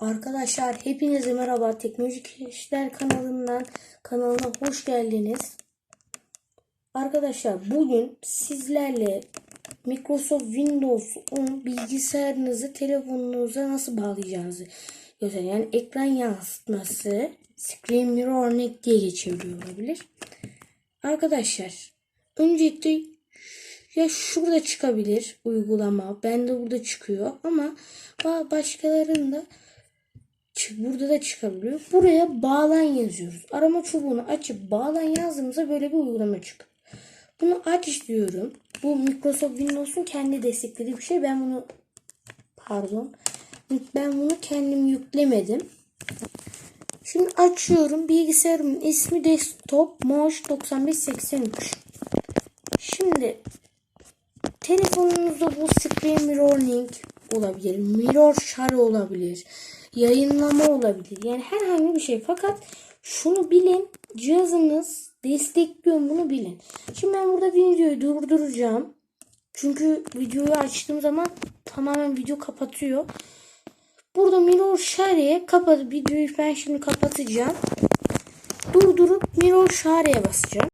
Arkadaşlar hepinize merhaba. Teknolojik İşler kanalından kanalına hoş geldiniz. Arkadaşlar bugün sizlerle Microsoft Windows 10 bilgisayarınızı telefonunuza nasıl bağlayacağınızı göstereyim. Yani ekran yansıtması Screen Mirroring diye geçebiliyor olabilir. Arkadaşlar öncelikle ya şurada çıkabilir uygulama. Bende burada çıkıyor ama ba- başkalarında burada da çıkabiliyor. Buraya bağlan yazıyoruz. Arama çubuğunu açıp bağlan yazdığımızda böyle bir uygulama çıkıyor. Bunu aç diyorum. Bu Microsoft Windows'un kendi desteklediği bir şey. Ben bunu pardon. Ben bunu kendim yüklemedim. Şimdi açıyorum. Bilgisayarımın ismi Desktop Moş 9583. Şimdi telefonunuzda bu screen mirroring olabilir. Mirror share olabilir. Yayınlama olabilir. Yani herhangi bir şey. Fakat şunu bilin. Cihazınız destekliyor bunu bilin. Şimdi ben burada videoyu durduracağım. Çünkü videoyu açtığım zaman tamamen video kapatıyor. Burada Mirror Share'ye kapat videoyu ben şimdi kapatacağım. Durdurup Mirror Share'ye basacağım.